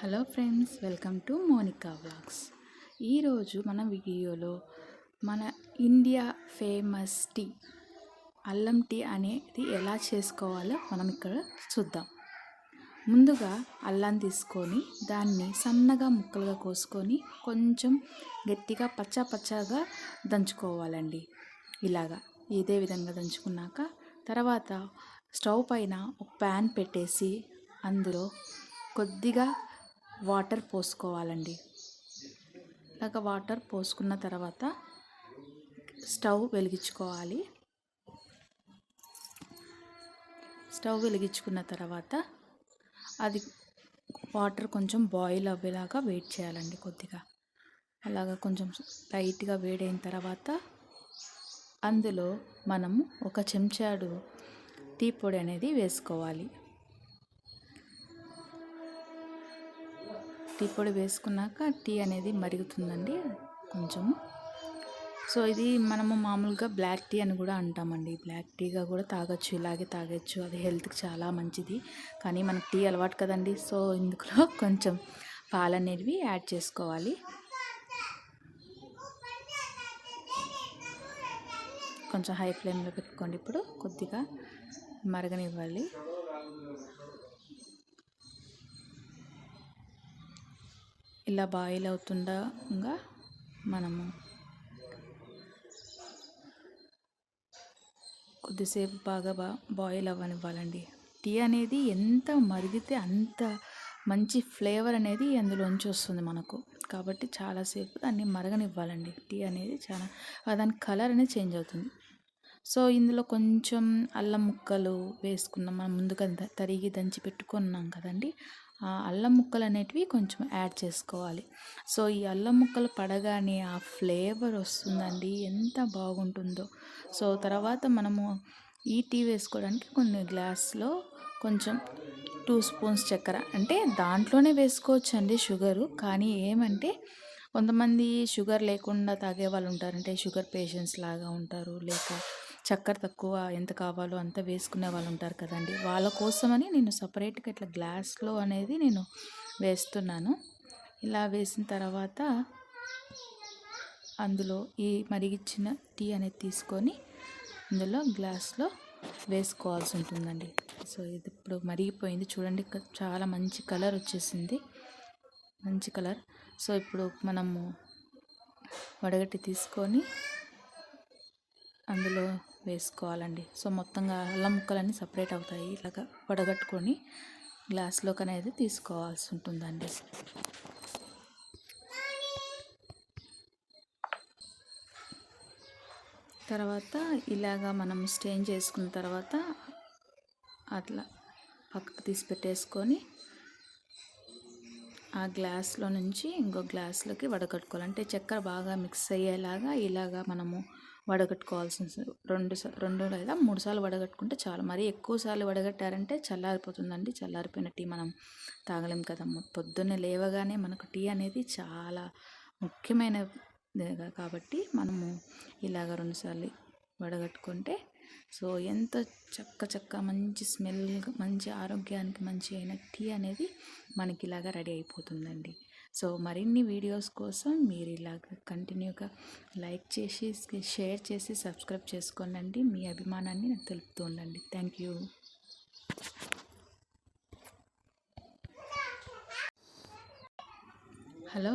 Hello friends welcome to Monica vlogs. ఈరోజు మన వీడియోలో మన ఇండియా ఫేమస్ టీ అల్లం టీ అనేది ఎలా చేసుకోవాలో మనం ఇక్కడ చూద్దాం. ముందుగా అల్లం తీసుకొని దాన్ని సన్నగా ముక్కలుగా కోసుకొని కొంచెం గట్టిగా పచ్చ పచ్చగా దంచుకోవాలండి. ఇలాగా ఇదే విధంగా దంచుకున్నాక తర్వాత స్టవ్ పైన ఒక ప్యాన్ పెట్టేసి అందులో కొద్దిగా వాటర్ పోసుకోవాలండి. ఇలాగ వాటర్ పోసుకున్న తర్వాత స్టవ్ వెలిగించుకోవాలి. స్టవ్ వెలిగించుకున్న తర్వాత అది వాటర్ కొంచెం బాయిల్ అవ్వేలాగా వెయిట్ చేయాలండి కొద్దిగా. అలాగా కొంచెం లైట్గా వేడైన తర్వాత అందులో మనము ఒక చెంచాడు టీ పొడి అనేది వేసుకోవాలి. టీ పొడి వేసుకున్నాక టీ అనేది మరుగుతుందండి కొంచెం సో ఇది మనము మామూలుగా బ్లాక్ టీ అని కూడా అంటామండి. బ్లాక్ టీగా కూడా తాగొచ్చు ఇలాగే తాగొచ్చు. అది హెల్త్కి చాలా మంచిది. కానీ మనకు టీ అలవాటు కదండి. సో ఇందులో కొంచెం పాలు అనేవి యాడ్ చేసుకోవాలి. కొంచెం హై ఫ్లేమ్లో పెట్టుకోండి ఇప్పుడు. కొద్దిగా మరగనివ్వాలి. ఇలా బాయిల్ అవుతుండగా మనము కొద్దిసేపు బాగా బా బాయిల్ అవ్వనివ్వాలండి టీ అనేది ఎంత మరిగితే అంత మంచి ఫ్లేవర్ అనేది అందులోంచి వస్తుంది మనకు. కాబట్టి చాలాసేపు దాన్ని మరగనివ్వాలండి. టీ అనేది చాలా దాని కలర్ అనేది చేంజ్ అవుతుంది. సో ఇందులో కొంచెం అల్లం ముక్కలు వేసుకున్నాం మనం ముందుగా తరిగి దంచి పెట్టుకున్నాం కదండి. అల్లం ముక్కలు అనేటివి కొంచెం యాడ్ చేసుకోవాలి. సో ఈ అల్లం ముక్కలు పడగానే ఆ ఫ్లేవర్ వస్తుందండి. ఎంత బాగుంటుందో. సో తర్వాత మనము ఈ టీ వేసుకోవడానికి కొన్ని గ్లాస్లో కొంచెం టూ స్పూన్స్ చక్కెర. అంటే దాంట్లోనే వేసుకోవచ్చు అండి షుగరు. కానీ ఏమంటే కొంతమంది షుగర్ లేకుండా తాగే వాళ్ళు ఉంటారు. అంటే షుగర్ పేషెంట్స్ లాగా ఉంటారు. లేక చక్కెర తక్కువ ఎంత కావాలో అంత వేసుకునే వాళ్ళు ఉంటారు కదండి. వాళ్ళ కోసమని నేను సపరేట్గా ఇట్లా గ్లాస్లో అనేది నేను వేస్తున్నాను. ఇలా వేసిన తర్వాత అందులో ఈ మరిగిచ్చిన టీ అనేది తీసుకొని అందులో గ్లాస్లో వేసుకోవాల్సి ఉంటుందండి. సో ఇది ఇప్పుడు మరిగిపోయింది. చూడండి చాలా మంచి కలర్ వచ్చేసింది. మంచి కలర్. సో ఇప్పుడు మనము వడగట్టి తీసుకొని అందులో వేసుకోవాలండి. సో మొత్తంగా అల్లం ముక్కలన్నీ సపరేట్ అవుతాయి. ఇలాగ వడగట్టుకొని గ్లాస్లోకి అనేది తీసుకోవాల్సి ఉంటుందండి. తర్వాత ఇలాగ మనం స్టేన్ చేసుకున్న తర్వాత అట్లా పక్కకు తీసి పెట్టేసుకొని ఆ గ్లాస్లో నుంచి ఇంకో గ్లాస్లోకి వడగట్టుకోవాలి. అంటే చక్కెర బాగా మిక్స్ అయ్యేలాగా ఇలాగా మనము వడగట్టుకోవాల్సిన రెండు రెండు లేదా మూడు సార్లు వడగట్టుకుంటే చాలు. మరీ ఎక్కువ సార్లు వడగట్టారంటే చల్లారిపోతుందండి. చల్లారిపోయిన టీ మనం తాగలేం కదా. పొద్దున్నే లేవగానే మనకు టీ అనేది చాలా ముఖ్యమైన కాబట్టి మనము ఇలాగ రెండుసార్లు వడగట్టుకుంటే సో ఎంత చక్క చక్క మంచి స్మెల్ మంచి ఆరోగ్యానికి మంచి అయిన టీ అనేది మనకి ఇలాగా రెడీ అయిపోతుందండి. సో మరిన్ని వీడియోస్ కోసం మీరు ఇలాగ కంటిన్యూగా లైక్ చేసి షేర్ చేసి సబ్స్క్రైబ్ చేసుకోనండి. మీ అభిమానాన్ని నాకు తెలుపుతూ ఉండండి. Thank you. హలో